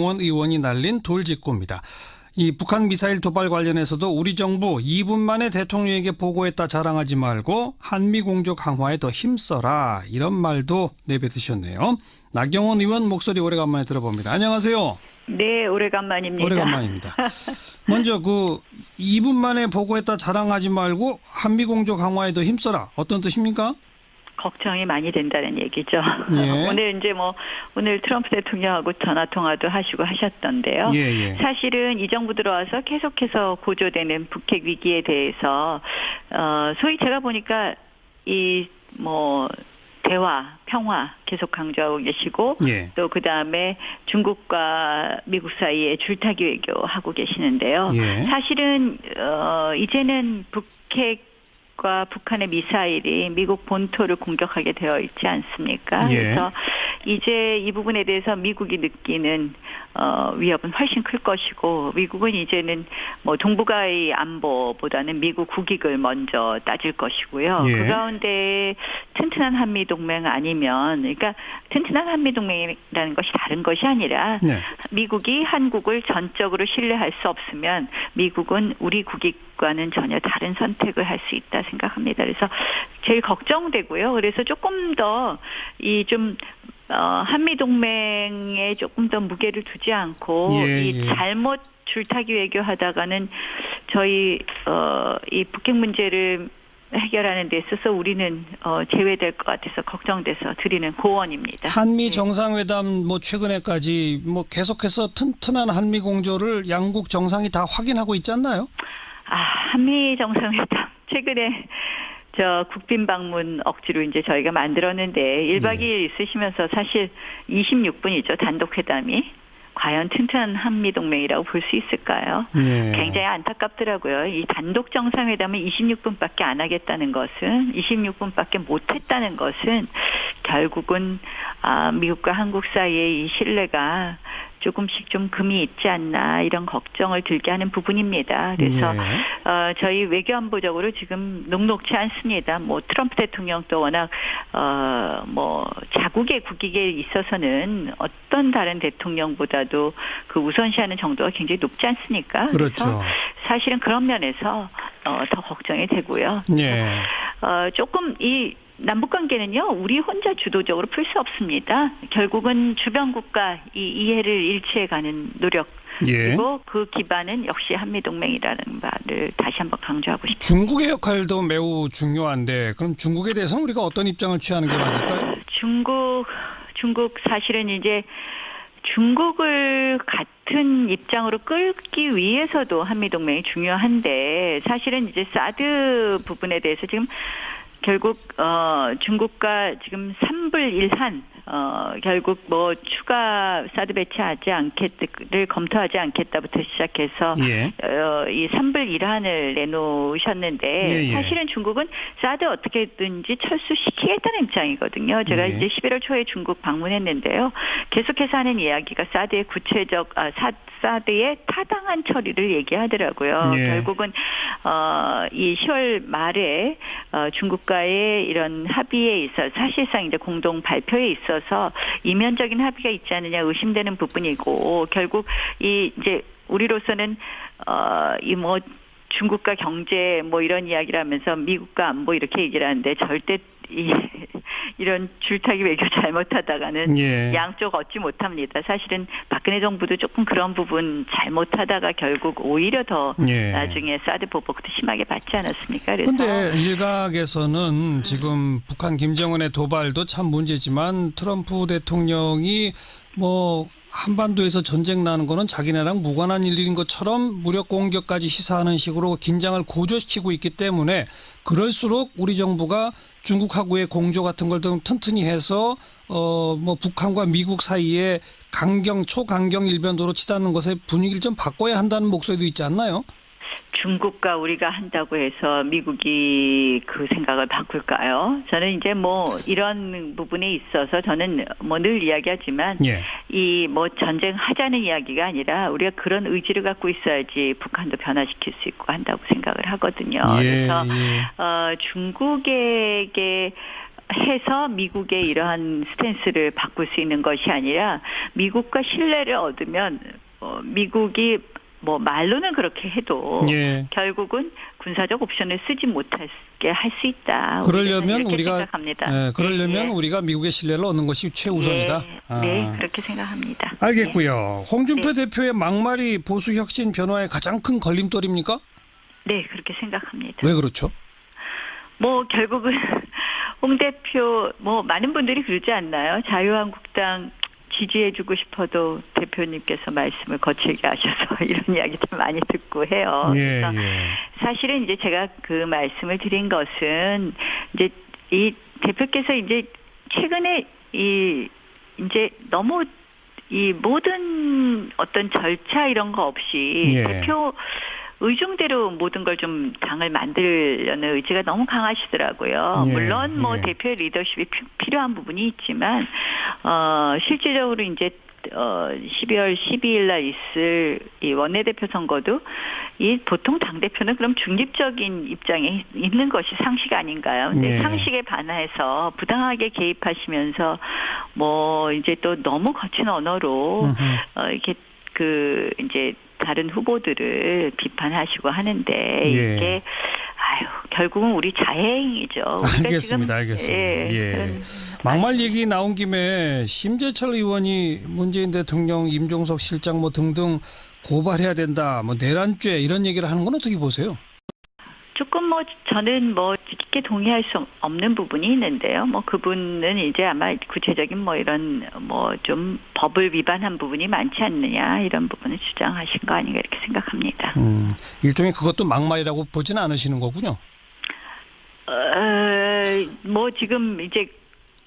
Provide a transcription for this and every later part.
원 의원이 날린 돌직구입니다. 이 북한 미사일 도발 관련해서도 우리 정부 2분 만에 대통령에게 보고했다 자랑하지 말고 한미 공조 강화에 더 힘써라 이런 말도 내뱉으셨네요. 나경원 의원 목소리 오래간만에 들어봅니다. 안녕하세요. 네, 오래간만입니다. 오래간만입니다. 먼저 그 2분 만에 보고했다 자랑하지 말고 한미 공조 강화에 더 힘써라 어떤 뜻입니까? 걱정이 많이 된다는 얘기죠. 예. 오늘 이제 뭐 오늘 트럼프 대통령하고 전화 통화도 하시고 하셨던데요. 예, 예. 사실은 이 정부 들어와서 계속해서 고조되는 북핵 위기에 대해서 어 소위 제가 보니까 이뭐 대화, 평화 계속 강조하고 계시고 예. 또 그다음에 중국과 미국 사이에 줄타기 외교 하고 계시는데요. 예. 사실은 어 이제는 북핵 과 북한의 미사일이 미국 본토를 공격하게 되어 있지 않습니까? 예. 그래서 이제 이 부분에 대해서 미국이 느끼는 어 위협은 훨씬 클 것이고 미국은 이제는 뭐 동북아의 안보보다는 미국 국익을 먼저 따질 것이고요. 예. 그 가운데 튼튼한 한미 동맹 아니면 그러니까 튼튼한 한미 동맹이라는 것이 다른 것이 아니라 네. 미국이 한국을 전적으로 신뢰할 수 없으면 미국은 우리 국익과는 전혀 다른 선택을 할 수 있다 생각합니다. 그래서 제일 걱정되고요. 그래서 조금 더 이 좀 어, 한미 동맹에 조금 더 무게를 두지 않고 예, 이 예. 잘못 줄타기 외교하다가는 저희 어, 이 북핵 문제를 해결하는 데 있어서 우리는 어, 제외될 것 같아서 걱정돼서 드리는 고언입니다. 한미 네. 정상회담 뭐 최근에까지 뭐 계속해서 튼튼한 한미 공조를 양국 정상이 다 확인하고 있지 않나요? 아, 한미 정상회담 최근에 저 국빈 방문 억지로 이제 저희가 만들었는데 1박 네. 2일 있으시면서 사실 26분이죠. 단독 회담이 과연 튼튼한 한미 동맹이라고 볼 수 있을까요? 네. 굉장히 안타깝더라고요. 이 단독 정상회담을 26분밖에 안 하겠다는 것은 26분밖에 못 했다는 것은 결국은 아, 미국과 한국 사이의 이 신뢰가 조금씩 좀 금이 있지 않나 이런 걱정을 들게 하는 부분입니다. 그래서 예. 어, 저희 외교안보적으로 지금 녹록치 않습니다. 뭐 트럼프 대통령도 워낙 어, 뭐 자국의 국익에 있어서는 어떤 다른 대통령보다도 그 우선시하는 정도가 굉장히 높지 않습니까? 그렇죠. 사실은 그런 면에서 어, 더 걱정이 되고요. 예. 어, 조금 이 남북 관계는요, 우리 혼자 주도적으로 풀 수 없습니다. 결국은 주변 국가 이 이해를 일치해 가는 노력. 예. 그리고 그 기반은 역시 한미 동맹이라는 말을 다시 한번 강조하고 싶습니다. 중국의 역할도 매우 중요한데 그럼 중국에 대해서는 우리가 어떤 입장을 취하는 게 맞을까요? 중국, 중국 사실은 이제 중국을 같은 입장으로 끌기 위해서도 한미 동맹이 중요한데 사실은 이제 사드 부분에 대해서 지금 결국 어 중국과 지금 3불 1한 어 결국 뭐 추가 사드 배치하지 않겠를 검토하지 않겠다부터 시작해서 예. 어, 이 3불 1한을 내놓으셨는데 예, 예. 사실은 중국은 사드 어떻게든지 철수시키겠다는 입장이거든요. 제가 예. 이제 11월 초에 중국 방문했는데요. 계속해서 하는 이야기가 사드의 구체적 아, 사, 사드의 타당한 처리를 얘기하더라고요. 예. 결국은 어, 이 10월 말에 어, 중국과의 이런 합의에 있어 사실상 이제 공동 발표에 있어 서 이면적인 합의가 있지 않느냐 의심되는 부분이고 결국 이 이제 우리로서는 어이 뭐 중국과 경제 뭐 이런 이야기를 하면서 미국과 안보 이렇게 얘기를 하는데 절대 이 이런 줄타기 외교 잘못하다가는 예. 양쪽 얻지 못합니다. 사실은 박근혜 정부도 조금 그런 부분 잘못하다가 결국 오히려 더 예. 나중에 사드 보복도 심하게 받지 않았습니까? 근데 일각에서는 지금 북한 김정은의 도발도 참 문제지만 트럼프 대통령이 뭐 한반도에서 전쟁 나는 거는 자기네랑 무관한 일인 것처럼 무력 공격까지 시사하는 식으로 긴장을 고조시키고 있기 때문에 그럴수록 우리 정부가 중국하고의 공조 같은 걸 좀 튼튼히 해서 어 뭐 북한과 미국 사이에 강경 초강경 일변도로 치닫는 것의 분위기를 좀 바꿔야 한다는 목소리도 있지 않나요? 중국과 우리가 한다고 해서 미국이 그 생각을 바꿀까요? 저는 이제 뭐 이런 부분에 있어서 저는 뭐 늘 이야기하지만 예. 이뭐 전쟁 하자는 이야기가 아니라 우리가 그런 의지를 갖고 있어야지 북한도 변화시킬 수 있고 한다고 생각을 하거든요. 예, 그래서 예. 어 중국에게 해서 미국의 이러한 스탠스를 바꿀 수 있는 것이 아니라 미국과 신뢰를 얻으면 어, 미국이 뭐 말로는 그렇게 해도 예. 결국은 군사적 옵션을 쓰지 못하게 할 수 있다. 그러려면 우리가 생각합니다. 예, 그러려면 네, 우리가 미국의 신뢰를 얻는 것이 최우선이다. 네, 아. 네, 그렇게 생각합니다. 알겠고요. 홍준표 네. 대표의 막말이 보수 혁신 변화의 가장 큰 걸림돌입니까? 네, 그렇게 생각합니다. 왜 그렇죠? 뭐 결국은 홍 대표 뭐 많은 분들이 그러지 않나요? 자유한국당 지지해주고 싶어도 대표님께서 말씀을 거칠게 하셔서 이런 이야기들 많이 듣고 해요. 예, 그래서 예. 사실은 이제 제가 그 말씀을 드린 것은 이제 이 대표께서 이제 최근에 이 이제 너무 이 모든 어떤 절차 이런 거 없이 예. 대표 의중대로 모든 걸 좀 당을 만들려는 의지가 너무 강하시더라고요. 예, 물론 뭐 예. 대표의 리더십이 피- 필요한 부분이 있지만 어 실질적으로 이제 어 12월 12일 날 있을 이 원내대표 선거도 이 보통 당 대표는 그럼 중립적인 입장에 있는 것이 상식 아닌가요? 근데 예. 상식에 반하여서 부당하게 개입하시면서 뭐 이제 또 너무 거친 언어로 음흠. 어 이렇게 그 이제 다른 후보들을 비판하시고 하는데 예. 이게 아유 결국은 우리 자해행위죠. 알겠습니다, 알겠습니다. 예, 예. 막말 얘기 나온 김에 심재철 의원이 문재인 대통령, 임종석 실장 뭐 등등 고발해야 된다, 뭐 내란죄 이런 얘기를 하는 건 어떻게 보세요? 조금 뭐 저는 뭐 깊게 동의할 수 없는 부분이 있는데요. 뭐 그분은 이제 아마 구체적인 뭐 이런 뭐 좀 법을 위반한 부분이 많지 않느냐 이런 부분을 주장하신 거 아닌가 이렇게 생각합니다. 음, 일종의 그것도 막말이라고 보지는 않으시는 거군요. 어, 뭐 지금 이제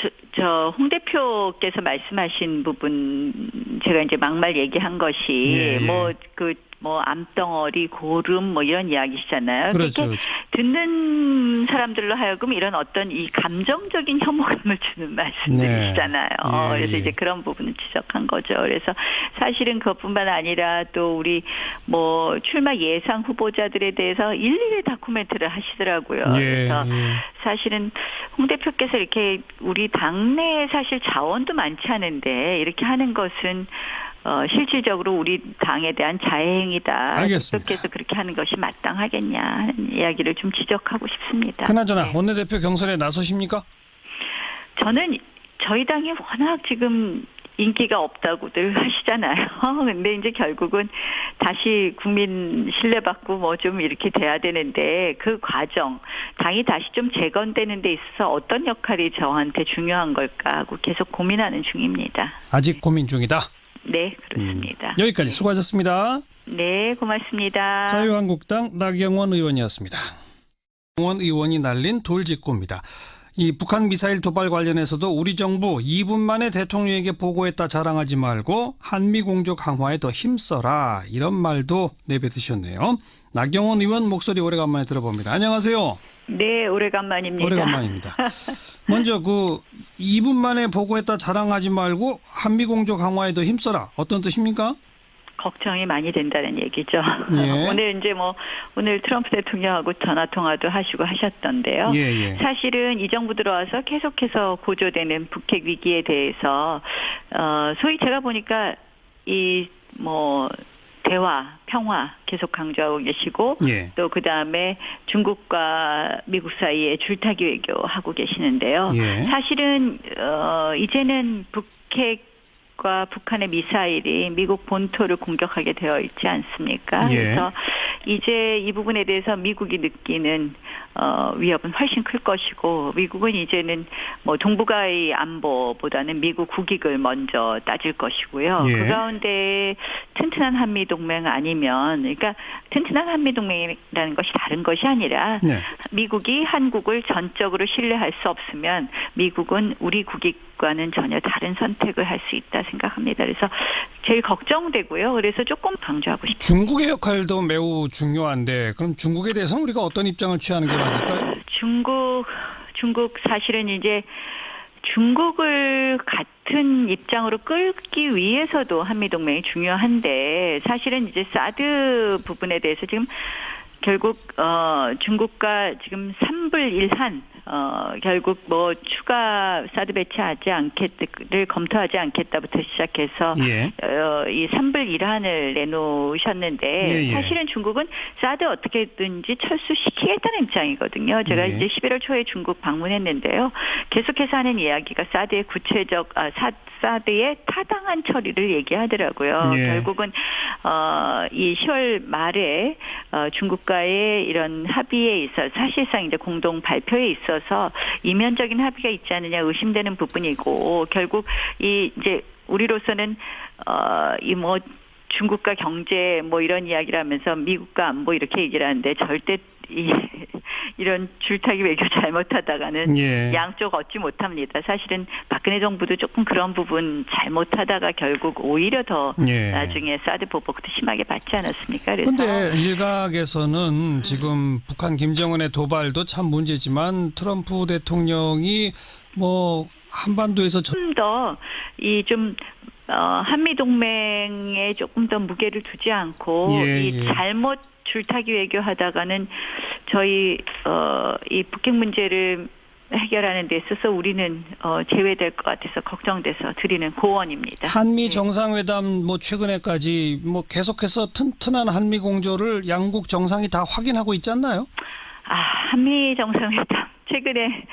저, 저, 홍 대표께서 말씀하신 부분, 제가 이제 막말 얘기한 것이, 예, 예. 뭐, 그, 뭐, 암덩어리, 고름, 뭐, 이런 이야기시잖아요. 그렇죠. 그렇게 듣는 사람들로 하여금 이런 어떤 이 감정적인 혐오감을 주는 말씀들이시잖아요. 네. 예, 그래서 예. 이제 그런 부분을 지적한 거죠. 그래서 사실은 그것뿐만 아니라 또 우리 뭐 출마 예상 후보자들에 대해서 일일이 다큐멘터리를 하시더라고요. 예, 그래서 예. 사실은 홍 대표께서 이렇게 우리 당내에 사실 자원도 많지 않은데 이렇게 하는 것은 어, 실질적으로 우리 당에 대한 자해행위다. 알겠습니다. 대표께서 그렇게 하는 것이 마땅하겠냐 하는 이야기를 좀 지적하고 싶습니다. 그나저나 네. 원내대표 경선에 나서십니까? 저는 저희 당이 워낙 지금 인기가 없다고들 하시잖아요. 근데 이제 결국은 다시 국민 신뢰받고 뭐 좀 이렇게 돼야 되는데 그 과정, 당이 다시 좀 재건되는 데 있어서 어떤 역할이 저한테 중요한 걸까 하고 계속 고민하는 중입니다. 아직 고민 중이다. 네, 그렇습니다. 여기까지 수고하셨습니다. 네, 고맙습니다. 자유한국당 나경원 의원이었습니다. 나경원 의원이 날린 돌직구입니다. 이 북한 미사일 도발 관련해서도 우리 정부 2분 만에 대통령에게 보고했다 자랑하지 말고 한미 공조 강화에 더 힘써라 이런 말도 내뱉으셨네요. 나경원 의원 목소리 오래간만에 들어봅니다. 안녕하세요. 네, 오래간만입니다. 오래간만입니다. 먼저 그 2분 만에 보고했다 자랑하지 말고 한미 공조 강화에 더 힘써라 어떤 뜻입니까? 걱정이 많이 된다는 얘기죠. 예. 오늘 이제 뭐 오늘 트럼프 대통령하고 전화 통화도 하시고 하셨던데요. 예, 예. 사실은 이 정부 들어와서 계속해서 고조되는 북핵 위기에 대해서 어 소위 제가 보니까 이뭐 대화, 평화 계속 강조하고 계시고 예. 또 그다음에 중국과 미국 사이에 줄타기 외교 하고 계시는데요. 예. 사실은 어 이제는 북핵 과 북한의 미사일이 미국 본토를 공격하게 되어 있지 않습니까? 예. 그래서 이제 이 부분에 대해서 미국이 느끼는 어 위협은 훨씬 클 것이고 미국은 이제는 뭐 동북아의 안보보다는 미국 국익을 먼저 따질 것이고요. 예. 그 가운데 튼튼한 한미 동맹 아니면 그러니까 튼튼한 한미 동맹이라는 것이 다른 것이 아니라 네. 미국이 한국을 전적으로 신뢰할 수 없으면 미국은 우리 국익과는 전혀 다른 선택을 할 수 있다 생각합니다. 그래서 제일 걱정되고요. 그래서 조금 강조하고 싶습니다. 중국의 역할도 매우 중요한데 그럼 중국에 대해서는 우리가 어떤 입장을 취하는 게 맞을까요? 중국 중국 사실은 이제 중국을 같은 입장으로 끌기 위해서도 한미 동맹이 중요한데 사실은 이제 사드 부분에 대해서 지금 결국 어 중국과 지금 삼불일한 어, 결국 뭐 추가 사드 배치하지 않겠를 검토하지 않겠다부터 시작해서 예. 어, 이 3불 1한을 내놓으셨는데 예, 예. 사실은 중국은 사드 어떻게든지 철수시키겠다는 입장이거든요. 제가 예. 이제 11월 초에 중국 방문했는데요. 계속해서 하는 이야기가 사드의 구체적 아, 사, 사드의 타당한 처리를 얘기하더라고요. 예. 결국은 어, 이 10월 말에 어, 중국과의 이런 합의에 있어 사실상 이제 공동 발표에 있어 서 이면적인 합의가 있지 않느냐 의심되는 부분이고 결국 이 이제 우리로서는 어이 뭐 중국과 경제 뭐 이런 이야기를 하면서 미국과 안보 이렇게 얘기를 하는데 절대 이 이런 줄타기 외교 잘못하다가는 예. 양쪽 얻지 못합니다. 사실은 박근혜 정부도 조금 그런 부분 잘못하다가 결국 오히려 더 예. 나중에 사드 보복도 심하게 받지 않았습니까? 근데 일각에서는 지금 북한 김정은의 도발도 참 문제지만 트럼프 대통령이 뭐 한반도에서 전- 좀더 이좀 어, 한미 동맹에 조금 더 무게를 두지 않고 예, 이 예. 잘못 줄타기 외교하다가는 저희 어, 이 북핵 문제를 해결하는 데 있어서 우리는 어, 제외될 것 같아서 걱정돼서 드리는 고언입니다. 한미 네. 정상회담 뭐 최근에까지 뭐 계속해서 튼튼한 한미 공조를 양국 정상이 다 확인하고 있지 않나요? 아, 한미 정상회담 최근에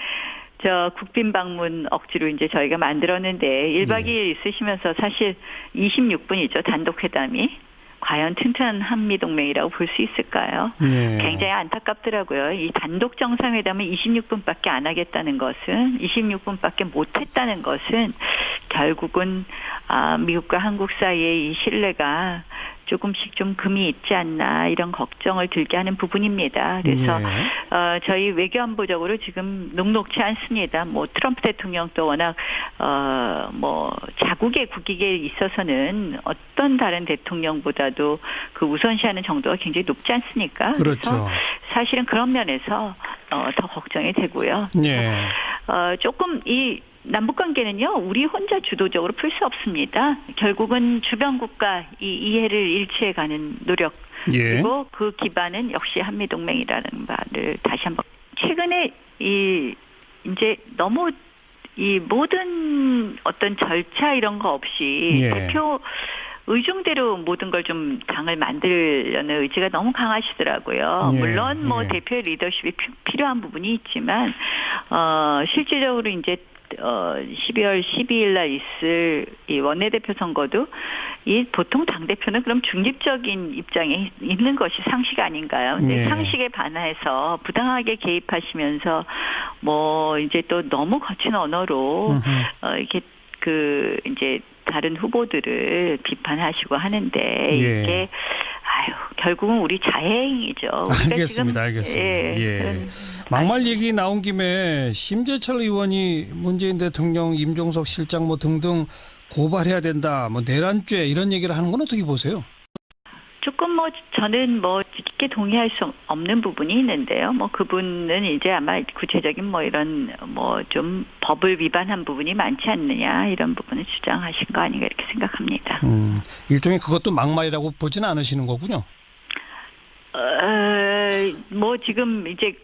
저 국빈 방문 억지로 이제 저희가 만들었는데 1박 네. 2일 있으시면서 사실 26분이죠. 단독 회담이 과연 튼튼한 한미 동맹이라고 볼 수 있을까요? 예. 굉장히 안타깝더라고요. 이 단독 정상회담을 26분밖에 안 하겠다는 것은 26분밖에 못 했다는 것은 결국은 아, 미국과 한국 사이의 이 신뢰가 조금씩 좀 금이 있지 않나 이런 걱정을 들게 하는 부분입니다. 그래서 예. 어, 저희 외교안보적으로 지금 녹록치 않습니다. 뭐 트럼프 대통령도 워낙 어, 뭐 자국의 국익에 있어서는 어떤 다른 대통령보다도 그 우선시하는 정도가 굉장히 높지 않습니까? 그렇죠. 사실은 그런 면에서 어, 더 걱정이 되고요. 예. 어, 조금 이 남북 관계는요, 우리 혼자 주도적으로 풀 수 없습니다. 결국은 주변 국가 이 이해를 일치해 가는 노력 예. 그리고 그 기반은 역시 한미 동맹이라는 말을 다시 한번 최근에 이 이제 너무 이 모든 어떤 절차 이런 거 없이 예. 대표 의중대로 모든 걸 좀 당을 만들려는 의지가 너무 강하시더라고요. 예, 물론 뭐 예. 대표의 리더십이 피- 필요한 부분이 있지만 어 실질적으로 이제 어 12월 12일 날 있을 이 원내대표 선거도 이 보통 당 대표는 그럼 중립적인 입장에 있는 것이 상식 아닌가요? 근데 예. 상식에 반해서 부당하게 개입하시면서 뭐 이제 또 너무 거친 언어로 음흠. 어 이렇게 그 이제 다른 후보들을 비판하시고 하는데 예. 이게 아유 결국은 우리 자해행위죠. 알겠습니다, 지금, 알겠습니다. 예, 예. 막말 얘기 나온 김에 심재철 의원이 문재인 대통령, 임종석 실장 뭐 등등 고발해야 된다, 뭐 내란죄 이런 얘기를 하는 건 어떻게 보세요? 조금 뭐 저는 뭐 깊게 동의할 수 없는 부분이 있는데요. 뭐 그분은 이제 아마 구체적인 뭐 이런 뭐 좀 법을 위반한 부분이 많지 않느냐 이런 부분을 주장하신 거 아닌가 이렇게 생각합니다. 음, 일종의 그것도 막말이라고 보지는 않으시는 거군요. 어, 뭐 지금 이제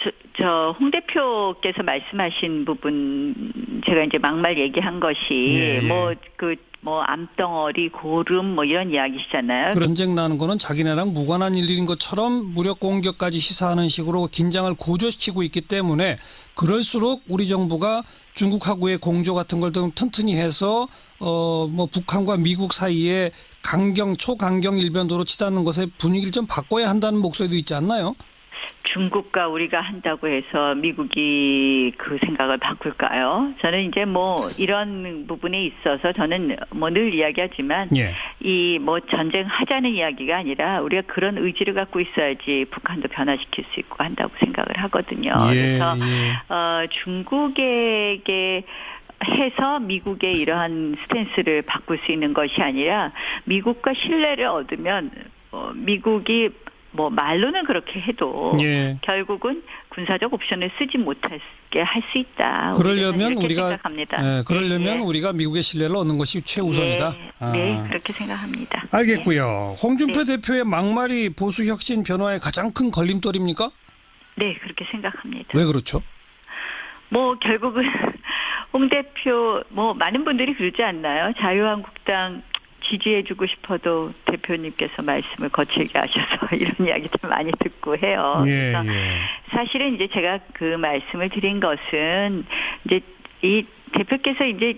저, 저, 홍 대표께서 말씀하신 부분, 제가 이제 막말 얘기한 것이, 예, 예. 뭐, 그, 뭐, 암덩어리, 고름, 뭐, 이런 이야기시잖아요. 전쟁 나는 거는 자기네랑 무관한 일인 것처럼 무력 공격까지 시사하는 식으로 긴장을 고조시키고 있기 때문에 그럴수록 우리 정부가 중국하고의 공조 같은 걸 좀 튼튼히 해서 어 뭐 북한과 미국 사이에 강경 초강경 일변도로 치닫는 것의 분위기를 좀 바꿔야 한다는 목소리도 있지 않나요? 중국과 우리가 한다고 해서 미국이 그 생각을 바꿀까요? 저는 이제 뭐 이런 부분에 있어서 저는 뭐 늘 이야기하지만 예. 이뭐 전쟁 하자는 이야기가 아니라 우리가 그런 의지를 갖고 있어야지 북한도 변화시킬 수 있고 한다고 생각을 하거든요. 예, 그래서 예. 어 중국에게 해서 미국의 이러한 스탠스를 바꿀 수 있는 것이 아니라 미국과 신뢰를 얻으면 어, 미국이 뭐 말로는 그렇게 해도 예. 결국은 군사적 옵션을 쓰지 못하게 할 수 있다. 그러려면 우리가 생각합니다. 예, 그러려면 예, 예. 우리가 미국의 신뢰를 얻는 것이 최우선이다. 네, 아. 네, 그렇게 생각합니다. 알겠고요. 홍준표 네. 대표의 막말이 보수 혁신 변화의 가장 큰 걸림돌입니까? 네, 그렇게 생각합니다. 왜 그렇죠? 뭐 결국은 홍 대표 뭐 많은 분들이 그러지 않나요? 자유한국당 지지해주고 싶어도 대표님께서 말씀을 거칠게 하셔서 이런 이야기들 많이 듣고 해요. 예, 그래서 예. 사실은 이제 제가 그 말씀을 드린 것은 이제 이 대표께서 이제